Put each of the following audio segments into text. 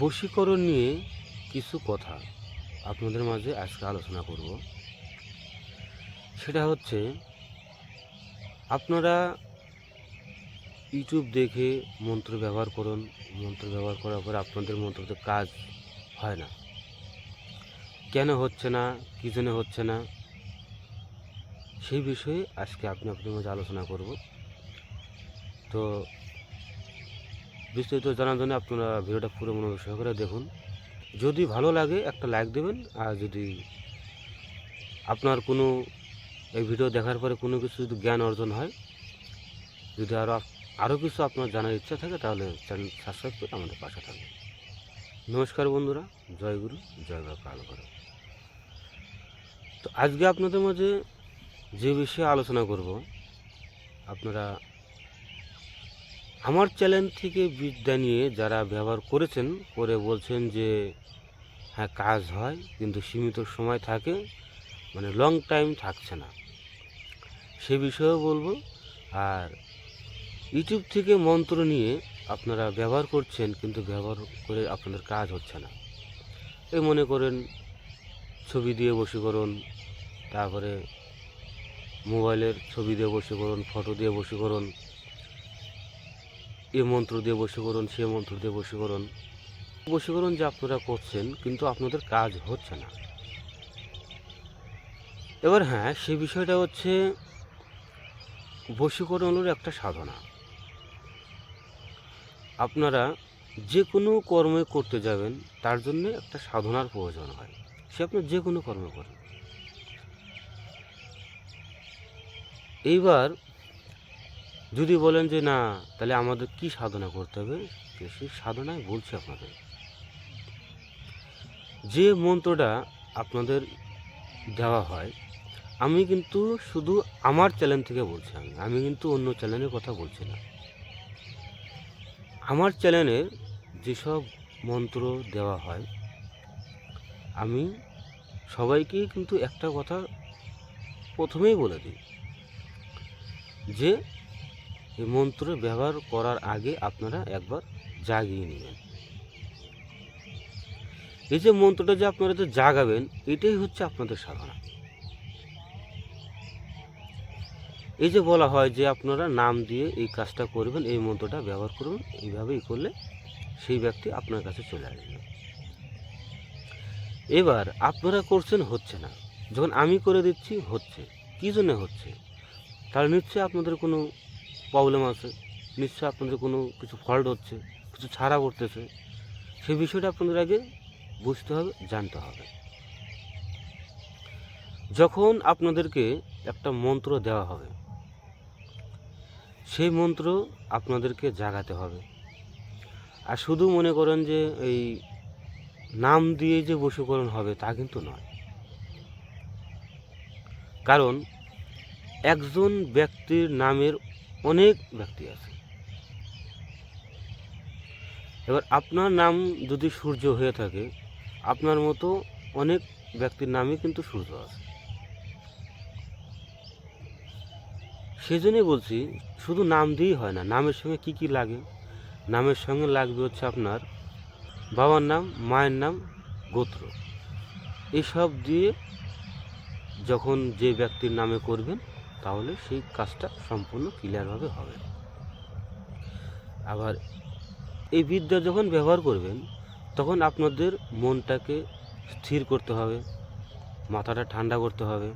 বশীকরণ নিয়ে কিছু কথা আপনাদের মাঝে আজকে আলোচনা করব। সেটা হচ্ছে, আপনারা ইউটিউব দেখে মন্ত্র ব্যবহার করুন, মন্ত্র ব্যবহার করার পরে আপনাদের মন্ত্রতে কাজ হয় না। কেন হচ্ছে না, কী জন্য হচ্ছে না, সেই বিষয়ে আজকে আপনি আপনাদের মাঝে আলোচনা করব। তো বিস্তারিত জানার জন্য আপনারা ভিডিওটা পুরো মনোযোগ সহকারে দেখুন। যদি ভালো লাগে, একটা লাইক দেবেন, আর যদি আপনার কোনো এই ভিডিও দেখার পরে কোনো কিছু যদি জ্ঞান অর্জন হয়, যদি আরও আরও কিছু আপনার জানার ইচ্ছা থাকে, তাহলে চ্যানেল সাবস্ক্রাইব করে আমাদের পাশে থাকবেন নমস্কার বন্ধুরা, জয় গুরু, জয় কাল করো। তো আজকে আপনাদের মাঝে যে বিষয়ে আলোচনা করব, আপনারা আমার চ্যানেল থেকে বিদ্যা নিয়ে যারা ব্যবহার করেছেন, করে বলছেন যে হ্যাঁ কাজ হয়, কিন্তু সীমিত সময় থাকে মানে লং টাইম থাকছে না। সে বিষয়েও বলব, আর ইউটিউব থেকে মন্ত্র নিয়ে আপনারা ব্যবহার করছেন, কিন্তু ব্যবহার করে আপনাদের কাজ হচ্ছে না। এই মনে করেন, ছবি দিয়ে বশীকরণ তারপরে মোবাইলের ছবি দিয়ে বশীকরণ ফটো দিয়ে বশীকরণ এ মন্ত্র দিয়ে বশীকরণ, সে মন্ত্র দিয়ে বশীকরণ। বশীকরণ যে আপনারা করছেন, কিন্তু আপনাদের কাজ হচ্ছে না। এবার হ্যাঁ সে বিষয়টা হচ্ছে বশীকরণ একটা সাধনা। আপনারা যে কোনো কর্মে করতে যাবেন, তার জন্য একটা সাধনার প্রয়োজন হয়। সে আপনার যে কোনো কর্ম করেন। এইবার যদি বলেন যে না, তাহলে আমাদের কি সাধনা করতে হবে? সেই সাধনায় বলছি আপনাদের। যে মন্ত্রটা আপনাদের দেওয়া হয়, আমি কিন্তু শুধু আমার চ্যানেল থেকে বলছি আমি। আমি কিন্তু অন্য চ্যানেলের কথা বলছি না। আমার চ্যানেলের যেসব মন্ত্র দেওয়া হয়, আমি সবাইকেই কিন্তু একটা কথা প্রথমেই বলে দিই, যে এই মন্ত্র ব্যবহার করার আগে আপনারা একবার জাগিয়ে নেবেন এই যে মন্ত্রটা যে আপনারা যে জাগাবেন, এটাই হচ্ছে আপনাদের সাধনা। এই যে বলা হয় যে আপনারা নাম দিয়ে এই কাজটা করবেন, এই মন্ত্রটা ব্যবহার করবেন এইভাবেই করলে সেই ব্যক্তি আপনার কাছে চলে আসবে। এবার আপনারা করছেন হচ্ছে না। যখন আমি করে দিচ্ছি, হচ্ছে। কী জন্য হচ্ছে? তাহলে নিশ্চয়ই আপনাদের কোনো প্রবলেম আছে। নিশ্চয়ই আপনাদের কোনো কিছু ফল্ট হচ্ছে, কিছু ছাড়া করতেছে। সেই বিষয়টা আপনাদের আগে বুঝতে হবে, জানতে হবে। যখন আপনাদেরকে একটা মন্ত্র দেওয়া হবে, সেই মন্ত্র আপনাদেরকে জাগাতে হবে। আর শুধু মনে করেন যে এই নাম দিয়ে যে বশীকরণ হবে তা কিন্তু নয়। কারণ একজন ব্যক্তির নামের অনেক ব্যক্তি আছে। এবার আপনার নাম যদি সূর্য হয়ে থাকে, আপনার মতো অনেক ব্যক্তির নামই কিন্তু সূর্য আছে। সেই জন্যই বলছি, শুধু নাম দিয়েই হয় না, নামের সঙ্গে কি কি লাগে? নামের সঙ্গে লাগবে হচ্ছে আপনার বাবার নাম, মায়ের নাম, গোত্র। এইসব দিয়ে যখন যে ব্যক্তির নামে করবেন তাহলে সেই কাজটা সম্পূর্ণ ক্লিয়ারভাবে হবে। আবার এই বিদ্যা যখন ব্যবহার করবেন, তখন আপনাদের মনটাকে স্থির করতে হবে, মাথাটা ঠান্ডা করতে হবে।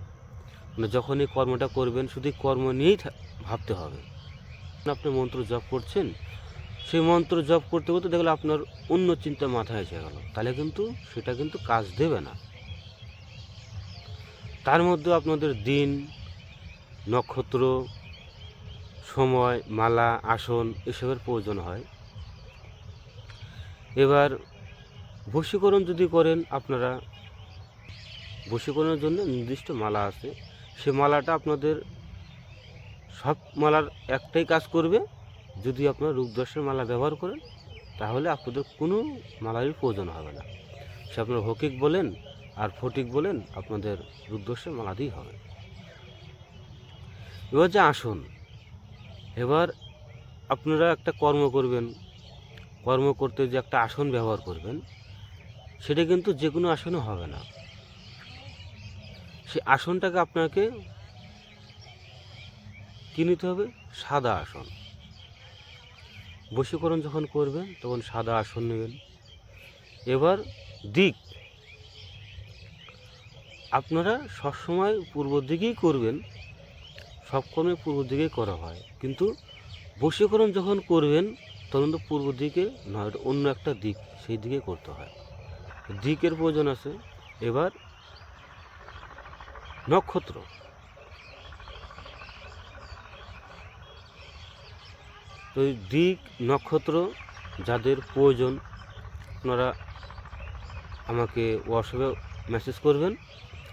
মানে যখন এই কর্মটা করবেন, শুধু কর্ম নিয়েই ভাবতে হবে। আপনি মন্ত্র জপ করছেন, সেই মন্ত্র জপ করতে করতে দেখলে আপনার অন্য চিন্তা মাথায় এসে গেল। তাহলে কিন্তু সেটা কিন্তু কাজ দেবে না। তার মধ্যে আপনাদের দিন নক্ষত্র, সময়, মালা, আসন এসবের প্রয়োজন হয়। এবার বশীকরণ যদি করেন আপনারা, বশীকরণের জন্য নির্দিষ্ট মালা আছে। সে মালাটা আপনাদের সব মালার একটাই কাজ করবে। যদি আপনারা রূপদর্শের মালা ব্যবহার করেন, তাহলে আপনাদের কোনো মালারই প্রয়োজন হবে না। সে আপনার হকিক বলেন আর ফটিক বলেন, আপনাদের রুদ্রস্যের মালা দিয়েই হবে। এবার যে আসন। এবার আপনারা একটা কর্ম করবেন। কর্ম করতে যে একটা আসন ব্যবহার করবেন, সেটা কিন্তু যে কোনো আসনে হবে না। সে আসনটাকে আপনাকে কী নিতে হবে? সাদা আসন। বশীকরণ যখন করবেন, তখন সাদা আসন নেবেন। এবার দিক। আপনারা সবসময় পূর্ব দিকেই করবেন। সব কর্মে পূর্ব দিকেই করা হয়। কিন্তু বশীকরণ যখন করবেন, তখন তো পূর্ব দিকে নয় অন্য একটা দিক, সেই দিকে করতে হয়। দিকের প্রয়োজন আছে। এবার নক্ষত্র। তো দিক, নক্ষত্র যাদের প্রয়োজন, আপনারা আমাকে হোয়াটসঅ্যাপে মেসেজ করবেন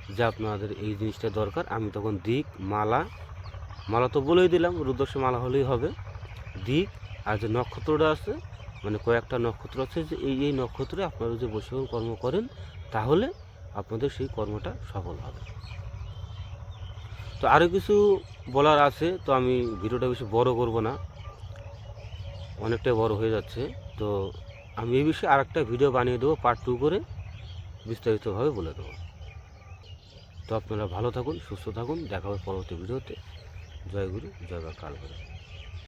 যে আপনাদের এই জিনিসটা দরকার। আমি তখন দিক, মালা মালা তো বলেই দিলাম, রুদ্রাক্ষ মালা হলেই হবে। দিক আর যে নক্ষত্রটা আছে মানে কয়েকটা নক্ষত্র আছে যে এই এই নক্ষত্রে আপনারা যদি বসীকরণ কর্ম করেন, তাহলে আপনাদের সেই কর্মটা সফল হবে। তো আরও কিছু বলার আছে, তো আমি ভিডিওটা বেশি বড় করব না। অনেকটাই বড় হয়ে যাচ্ছে। তো আমি এই বিষয়ে আরেকটা ভিডিও বানিয়ে দেবো পার্ট টু করে বিস্তারিতভাবে বলে দেবো। তো আপনারা ভালো থাকুন, সুস্থ থাকুন, দেখা হবে পরবর্তী ভিডিওতে। জয় গুরু জয় বা কাল গুরু